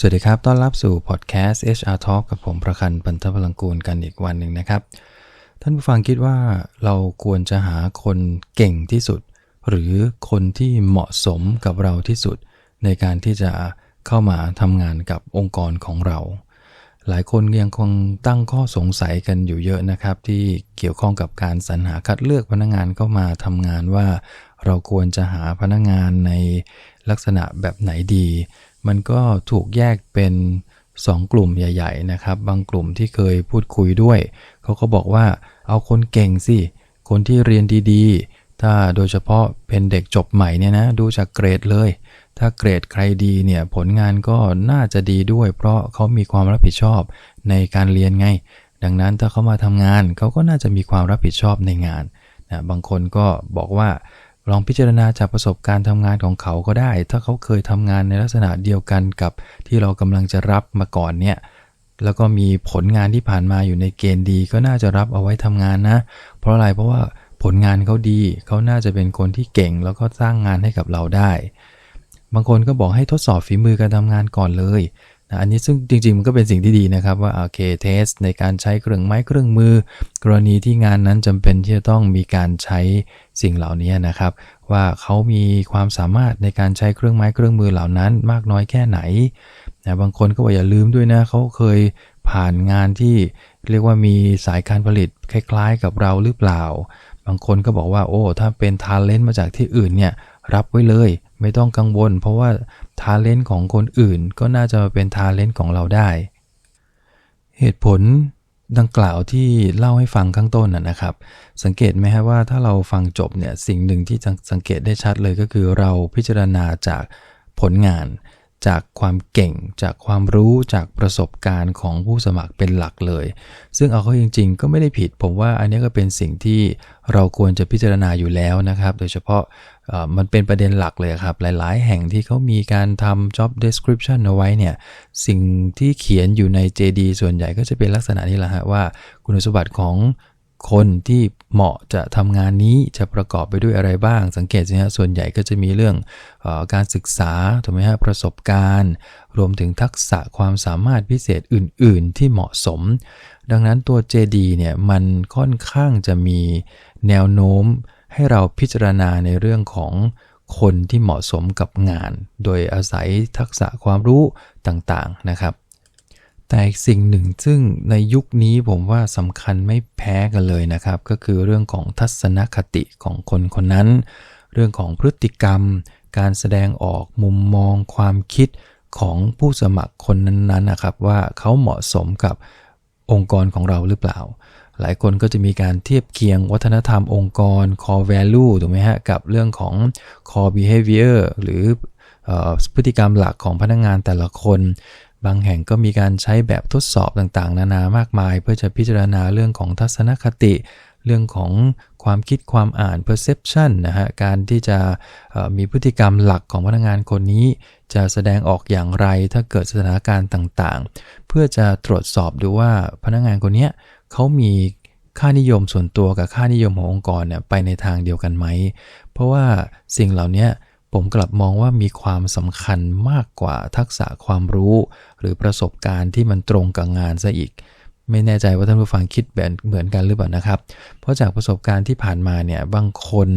สวัสดีครับ ต้อนรับสู่พอดแคสต์ HR Talk กับผมประคันปันทพลังกูลกันอีกวันหนึ่งนะครับ ท่านผู้ฟังคิดว่าเราควรจะหาคนเก่งที่สุด หรือคนที่เหมาะสมกับเราที่สุด ในการที่จะเข้ามาทำงานกับองค์กรของเรา หลายคนยังคงตั้งข้อสงสัยกันอยู่เยอะนะครับ ที่เกี่ยวข้องกับการสรรหาคัดเลือกพนักงานเข้ามาทำงานว่า เราควรจะหาพนักงานในลักษณะแบบไหนดี มันก็ถูกแยกเป็น2กลุ่มใหญ่ ๆ นะครับ บางกลุ่มที่เคยพูดคุยด้วย เขาก็บอกว่าเอาคนเก่งสิ คนที่เรียนดีๆ ถ้าโดยเฉพาะเป็นเด็กจบใหม่เนี่ยนะ ดูจากเกรดเลย ถ้าเกรดใครดีเนี่ยผลงานก็น่าจะดีด้วย เพราะเขามีความรับผิดชอบในการเรียนไง ดังนั้นถ้าเขามาทำงานเขาก็น่าจะมีความรับผิดชอบในงานนะบางคนก็บอกว่า ลองพิจารณาจากประสบการณ์ทำงานของเขาก็ได้ ถ้าเขาเคยทำงานในลักษณะเดียวกันกับที่เรากำลังจะรับมาก่อนเนี่ยแล้วก็มีผลงานที่ผ่านมาอยู่ในเกณฑ์ดี ก็น่าจะรับเอาไว้ทำงานนะ เพราะอะไรเพราะว่าผลงานเขาดี เขาน่าจะเป็นคนที่เก่ง แล้วก็สร้างงานให้กับเราได้ บางคนก็บอกให้ทดสอบฝีมือการทำงานก่อนเลย นะอันนี้ซึ่งจริงๆมันก็เป็นสิ่งที่ดีนะครับว่าโอเคเทสในการใช้เครื่องไม้เครื่องมือ กรณีที่งานนั้นจำเป็นที่จะต้องมีการใช้สิ่งเหล่านี้นะครับ ว่าเขามีความสามารถในการใช้เครื่องไม้เครื่องมือเหล่านั้น มากน้อยแค่ไหนนะบางคนก็บอกอย่าลืมด้วยนะเขาเคยผ่านงานที่เรียกว่ามีสายการผลิตคล้ายๆ กับเราหรือเปล่า บางคนก็บอกว่าโอ้ถ้าเป็นทาเลนต์มาจากที่อื่นเนี่ยรับไว้เลย ไม่ต้องกังวล เพราะว่าทาเลนต์ของคนอื่นก็น่าจะมาเป็นทาเลนต์ของเราได้ เหตุผลดังกล่าวที่เล่าให้ฟังข้างต้นนะครับ สังเกตไหมฮะว่าถ้าเราฟังจบเนี่ยสิ่งหนึ่งที่สังเกตได้ชัดเลยก็คือเราพิจารณาจากผลงาน จากความเก่ง จากความรู้จากประสบการณ์ของผู้สมัครเป็นหลักเลย ซึ่งเอาเข้าจริง ๆ ก็ไม่ได้ผิด ผมว่าอันนี้ก็เป็นสิ่งที่เราควรจะพิจารณาอยู่แล้วนะครับ โดยเฉพาะมันเป็นประเด็นหลักเลยครับ หลาย ๆ แห่งที่เขามีการทำ job description เอาไว้เนี่ย สิ่งที่เขียนอยู่ใน JD ส่วนใหญ่ก็จะเป็นลักษณะนี้แหละฮะว่าคุณสมบัติของ คนที่เหมาะจะทำงานนี้จะประกอบไปด้วยอะไรบ้าง สังเกตสิฮะส่วนใหญ่ก็จะมีเรื่องอการศึกษาถูกไหมฮะประสบการณ์ รวมถึงทักษะความสามารถพิเศษอื่น ๆ ที่เหมาะสม ดังนั้นตัว JD เนี่ยมันค่อนข้างจะมีแนวโน้มให้เราพิจารณาในเรื่องของคนที่เหมาะสมกับงาน โดยอาศัยทักษะความรู้ต่าง ๆ นะครับ แต่อีกสิ่งหนึ่งซึ่งในยุคนี้ผมว่าสำคัญไม่แพ้กันเลยนะครับ ก็คือเรื่องของทัศนคติของคนคนนั้น เรื่องของพฤติกรรม การแสดงออกมุมมองความคิดของผู้สมัครคนนั้นๆนะครับ ว่าเขาเหมาะสมกับองค์กรของเราหรือเปล่า หลายคนก็จะมีการเทียบเคียงวัฒนธรรมองค์กร core value ถูกไหมฮะ กับเรื่องของ core behavior หรือพฤติกรรมหลักของพนักงงานแต่ละคน บางแห่งก็มีการใช้แบบทดสอบต่างๆ นานามากมาย เพื่อจะพิจารณาเรื่องของทัศนคติ เรื่องของความคิดความอ่าน perception นะฮะ การที่จะมีพฤติกรรมหลักของพนักงานคนนี้ จะแสดงออกอย่างไรถ้าเกิดสถานการณ์ต่างๆ เพื่อจะตรวจสอบดูว่าพนักงานคนนี้เขามีค่านิยมส่วนตัวกับค่านิยมขององค์กรเนี่ยไปในทางเดียวกันไหม เพราะว่าสิ่งเหล่านี้ ผมกลับมองว่ามีความสำคัญมากกว่าทักษะความรู้ หรือประสบการณ์ที่มันตรงกับงานซะอีก ไม่แน่ใจว่าท่านผู้ฟังคิดแบบเหมือนกันหรือเปล่านะครับ เพราะจากประสบการณ์ที่ผ่านมาเนี่ยบางคน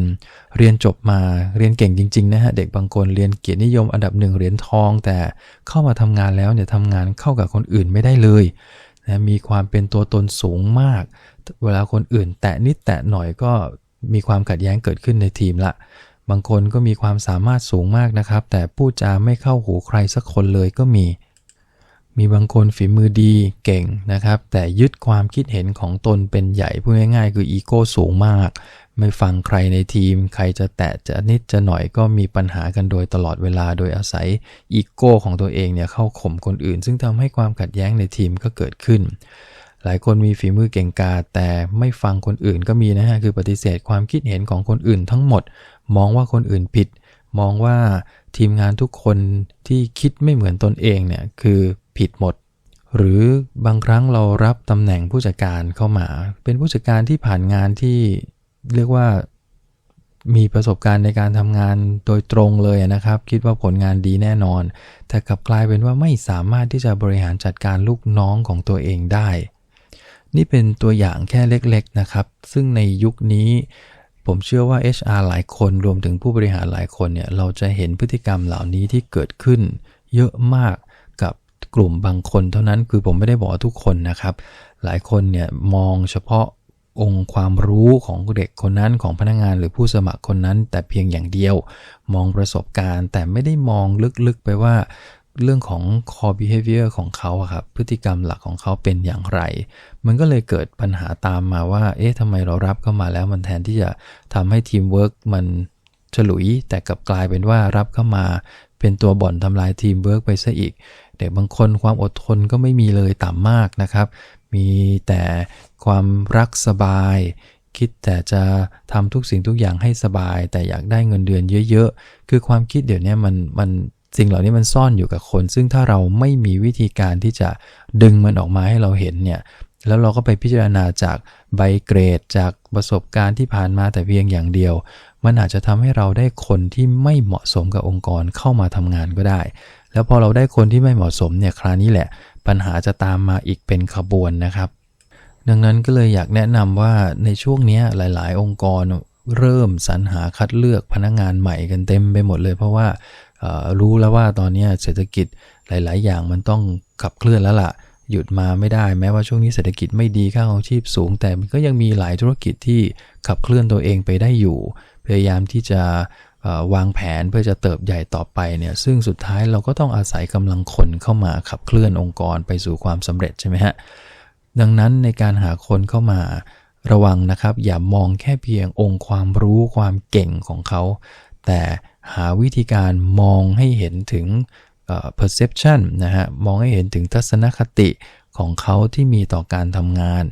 เรียนจบมาเรียนเก่งจริงๆนะฮะเด็กบางคนเรียนเกียรตินิยมอันดับหนึ่งเหรียญทอง แต่เข้ามาทำงานแล้วเนี่ยทำงานเข้ากับคนอื่นไม่ได้เลยนะมีความเป็นตัวตนสูงมาก เวลาคนอื่นแตะนิดแตะหน่อยก็มีความขัดแย้งเกิดขึ้นในทีมละ บางคนก็มีความสามารถสูงมากนะครับ แต่พูดจาไม่เข้าหูใครสักคนเลยก็มี มีบางคนฝีมือดีเก่งนะครับ แต่ยึดความคิดเห็นของตนเป็นใหญ่พูดง่ายๆ คืออีโก้สูงมาก ไม่ฟังใครในทีม ใครจะแตะจะนิดจะหน่อยก็มีปัญหากันโดยตลอดเวลาโดยอาศัยอีโก้ของตัวเองเนี่ยเข้าข่มคนอื่น ซึ่งทำให้ความขัดแย้งในทีมก็เกิดขึ้น หลายคนมีฝีมือเก่งกาแต่ไม่ฟังคนอื่นก็มีนะฮะคือปฏิเสธความคิดเห็นของคนอื่นทั้งหมด มองว่าคนอื่นผิด มองว่าทีมงานทุกคนที่คิดไม่เหมือนตนเองเนี่ยคือผิดหมด หรือบางครั้งเรารับตำแหน่งผู้จัดการเข้ามา เป็นผู้จัดการที่ผ่านงานที่เรียกว่ามีประสบการณ์ในการทำงานโดยตรงเลยนะครับ คิดว่าผลงานดีแน่นอน แต่กลับกลายเป็นว่าไม่สามารถที่จะบริหารจัดการลูกน้องของตัวเองได้ นี่เป็นตัวอย่างแค่เล็กๆนะครับ ซึ่งในยุคนี้ผมเชื่อว่า HR หลายคนรวมถึงผู้บริหารหลายคนเนี่ยเราจะเห็นพฤติกรรมเหล่านี้ที่เกิดขึ้น เยอะมากกับกลุ่มบางคนเท่านั้นคือผมไม่ได้บอกทุกคนนะครับ หลายคนเนี่ยมองเฉพาะองค์ความรู้ของเด็กคนนั้นของพนักงานหรือผู้สมัครคนนั้น แต่เพียงอย่างเดียว มองประสบการณ์ แต่ไม่ได้มองลึกๆไปว่า เรื่องของ core behavior ของเขาครับ พฤติกรรมหลักของเขาเป็นอย่างไร มันก็เลยเกิดปัญหาตามมาว่า เอ๊ะทำไมเรารับเข้ามาแล้วมันแทนที่จะทำให้ทีมเวิร์กมันฉลุย แต่กลับกลายเป็นว่ารับเข้ามา เป็นตัวบ่อนทำลายทีมเวิร์กไปซะอีก เด็กบางคนความอดทนก็ไม่มีเลยต่ำมากนะครับ มีแต่ความรักสบาย คิดแต่จะทำทุกสิ่งทุกอย่างให้สบาย แต่อยากได้เงินเดือนเยอะ ๆ คือความคิดเดี๋ยวนี้มันมัน สิ่งเหล่านี้มันซ่อนอยู่กับคน ซึ่งถ้าเราไม่มีวิธีการที่จะดึงมันออกมาให้เราเห็นเนี่ยแล้วเราก็ไปพิจารณาจากใบเกรดจากประสบการณ์ที่ผ่านมาแต่เพียงอย่างเดียว มันอาจจะทำให้เราได้คนที่ไม่เหมาะสมกับองค์กรเข้ามาทำงานก็ได้ แล้วพอเราได้คนที่ไม่เหมาะสมเนี่ยคราวนี้แหละ ปัญหาจะตามมาอีกเป็นขบวนนะครับ ดังนั้นก็เลยอยากแนะนำว่าในช่วงนี้หลาย ๆ องค์กรเริ่มสรรหาคัดเลือกพนักงงานใหม่กันเต็มไปหมดเลย เพราะว่า รู้แล้วว่าตอนนี้เศรษฐกิจหลาย ๆ อย่างมันต้องขับเคลื่อนแล้วล่ะ หยุดมาไม่ได้แม้ว่าช่วงนี้เศรษฐกิจไม่ดีค่าของชีพสูง แต่มันก็ยังมีหลายธุรกิจที่ขับเคลื่อนตัวเองไปได้อยู่ พยายามที่จะวางแผนเพื่อจะเติบใหญ่ต่อไปเนี่ยซึ่งสุดท้ายเราก็ต้องอาศัยกำลังคนเข้ามาขับเคลื่อนองค์กรไปสู่ความสำเร็จใช่ไหมฮะดังนั้นในการหาคนเข้ามาระวังนะครับ อย่ามองแค่เพียงองค์ความรู้ความเก่งของเขา แต่ หาวิธีการมองให้เห็นถึง perception นะฮะ มองให้เห็นถึงทัศนคติของเขาที่มีต่อการทำงาน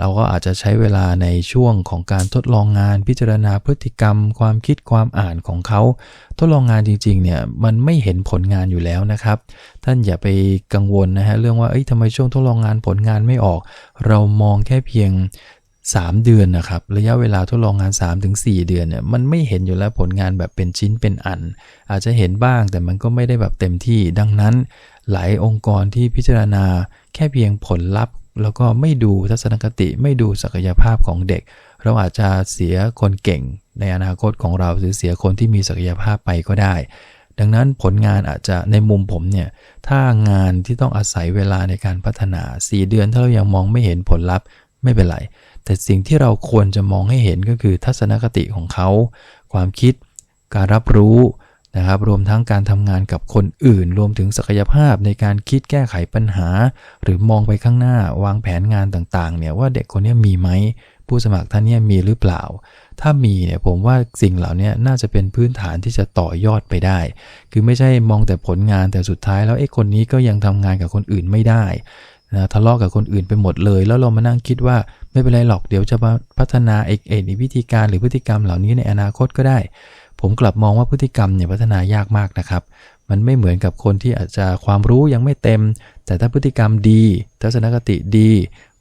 เราก็อาจจะใช้เวลาในช่วงของการทดลองงาน พิจารณาพฤติกรรม ความคิดความอ่านของเขา ทดลองงานจริงๆเนี่ยมันไม่เห็นผลงานอยู่แล้วนะครับ ท่านอย่าไปกังวลนะฮะเรื่องว่าเอ้ยทำไมช่วงทดลองงานผลงานไม่ออก เรามองแค่เพียง 3 เดือนนะครับ ระยะเวลาทดลองงาน 3-4 เดือนเนี่ยมันไม่เห็นอยู่แล้วผลงานแบบเป็นชิ้นเป็นอัน อาจจะเห็นบ้างแต่มันก็ไม่ได้แบบเต็มที่ ดังนั้น หลายองค์กรที่พิจารณาแค่เพียงผลลัพธ์ แล้วก็ไม่ดูทัศนคติไม่ดูศักยภาพของเด็ก เราอาจจะเสียคนเก่ง ในอนาคตของเราหรือเสียคนที่มีศักยภาพไปก็ได้ดังนั้นผลงานอาจจะในมุมผมเนี่ยถ้างานที่ต้องอาศัยเวลาในการพัฒนา 4 เดือนถ้าเรายังมองไม่เห็นผลลัพธ์ ไม่เป็นไร แต่สิ่งที่เราควรจะมองให้เห็นก็คือทัศนคติของเขา ความคิด การรับรู้นะครับ รวมทั้งการทำงานกับคนอื่น รวมถึงศักยภาพในการคิดแก้ไขปัญหา หรือมองไปข้างหน้าวางแผนงานต่างๆ เนี่ยว่าเด็กคนนี้มีไหมผู้สมัครท่านนี้มีหรือเปล่า ถ้ามีเนี่ยผมว่าสิ่งเหล่านี้น่าจะเป็นพื้นฐานที่จะต่อยอดไปได้ คือไม่ใช่มองแต่ผลงานแต่สุดท้ายแล้วไอ้คนนี้ก็ยังทำงานกับคนอื่นไม่ได้ นะทะเลาะกับคนอื่นไปหมดเลย แล้วเรามานั่งคิดว่าไม่เป็นไรหรอกเดี๋ยวจะมาพัฒนาเอกเอกวิธีการหรือพฤติกรรมเหล่านี้ในอนาคตก็ได้ ผมกลับมองว่าพฤติกรรมเนี่ยพัฒนายากมากนะครับ มันไม่เหมือนกับคนที่อาจจะความรู้ยังไม่เต็ม แต่ถ้าพฤติกรรมดีทัศนคติดี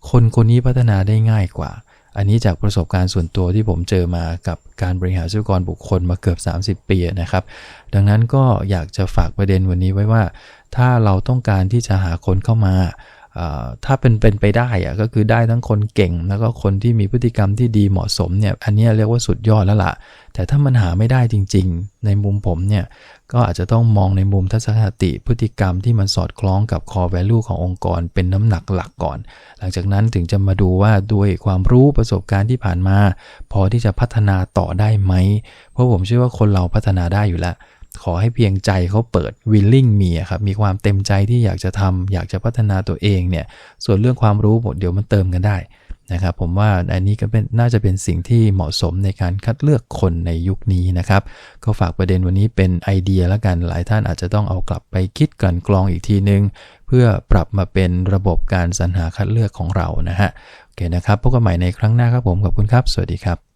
คนคนนี้พัฒนาได้ง่ายกว่า อันนี้จากประสบการณ์ส่วนตัวที่ผมเจอมากับการบริหารทรัพยากรบุคคลมาเกือบ 30 ปีนะครับ ดังนั้นก็อยากจะฝากประเด็นวันนี้ไว้ว่า ถ้าเราต้องการที่จะหาคนเข้ามา ถ้าเป็นเป็นไปได้อะก็คือได้ทั้งคนเก่ง แล้วก็คนที่มีพฤติกรรมที่ดีเหมาะสมเนี่ยอันนี้เรียกว่าสุดยอดแล้วละ่ะ แต่ถ้ามันหาไม่ได้จริง ๆ ในมุมผมเนี่ยก็อาจจะต้องมองในมุมทัศนคติพฤติกรรมที่มันสอดคล้องกับ core value ขององค์กร เป็นน้ำหนักหลักก่อน หลังจากนั้นถึงจะมาดูว่าด้วยความรู้ประสบการณ์ที่ผ่านมา พอที่จะพัฒนาต่อได้ไหม เพราะผมเชื่อว่าคนเราพัฒนาได้อยู่แล้ว ขอให้เพียงใจเขาเปิด willing มีครับมีความเต็มใจที่อยากจะทำอยากจะพัฒนาตัวเองเนี่ยส่วนเรื่องความรู้หมดเดี๋ยวมันเติมกันได้นะครับผมว่าอันนี้ก็เป็นน่าจะเป็นสิ่งที่เหมาะสมในการคัดเลือกคนในยุคนี้นะครับ ก็ฝากประเด็นวันนี้เป็นไอเดียแล้วกันหลายท่านอาจจะต้องเอากลับไปคิดกันกรองอีกทีนึง เพื่อปรับมาเป็นระบบการสรรหาคัดเลือกของเรานะฮะโอเคนะครับพบกันใหม่ในครั้งหน้าครับผมขอบคุณครับ สวัสดีครับ